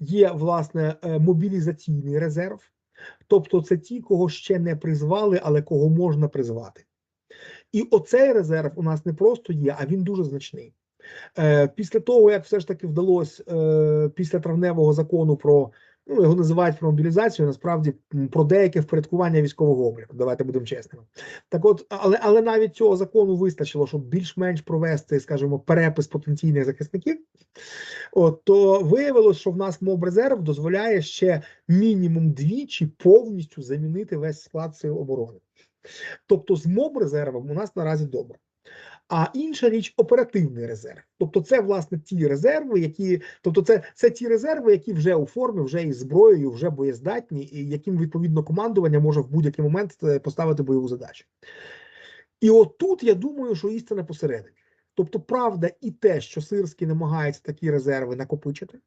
є власне е, мобілізаційний резерв, тобто це ті, кого ще не призвали, але кого можна призвати. І оцей резерв у нас не просто є, а він дуже значний. Е, Після того, як все ж таки вдалося е, після травневого закону про ну його називають про мобілізацію, насправді про деяке впорядкування військового обліку. Давайте будемо чесними. Так, от, але але навіть цього закону вистачило, щоб більш-менш провести, скажімо, перепис потенційних захисників. От то виявилось, що в нас мобрезерв дозволяє ще мінімум двічі повністю замінити весь склад сил оборони. Тобто, з мобрезервом у нас наразі добре. А інша річ оперативний резерв. Тобто, це власне ті резерви, які, тобто, це, це ті резерви, які вже у формі, вже із зброєю, вже боєздатні, і яким відповідно командування може в будь-який момент е, поставити бойову задачу. І от тут я думаю, що істина посередині. Тобто, правда, і те, що Сирський намагається такі резерви накопичити.